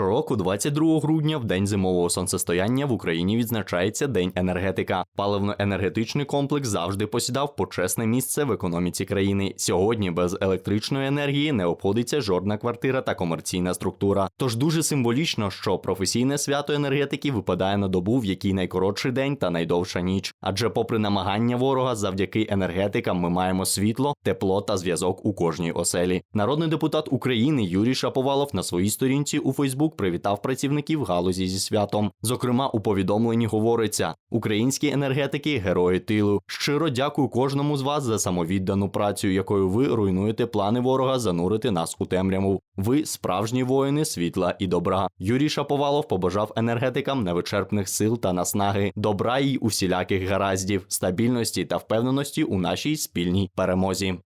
Щороку, 22 грудня, в день зимового сонцестояння в Україні відзначається День енергетика. Паливно-енергетичний комплекс завжди посідав почесне місце в економіці країни. Сьогодні без електричної енергії не обходиться жодна квартира та комерційна структура. Тож дуже символічно, що професійне свято енергетики випадає на добу, в якій найкоротший день та найдовша ніч. Адже, попри намагання ворога, завдяки енергетикам ми маємо світло, тепло та зв'язок у кожній оселі. Народний депутат України Юрій Шаповалов на своїй сторінці у Фейсбук привітав працівників галузі зі святом. Зокрема, у повідомленні говориться: українські енергетики герої тилу. Щиро дякую кожному з вас за самовіддану працю, якою ви руйнуєте плани ворога занурити нас у темряву. Ви справжні воїни світла і добра. Юрій Шаповалов побажав енергетикам невичерпних сил та наснаги, добра й усіляких гараздів, стабільності та впевненості у нашій спільній перемозі.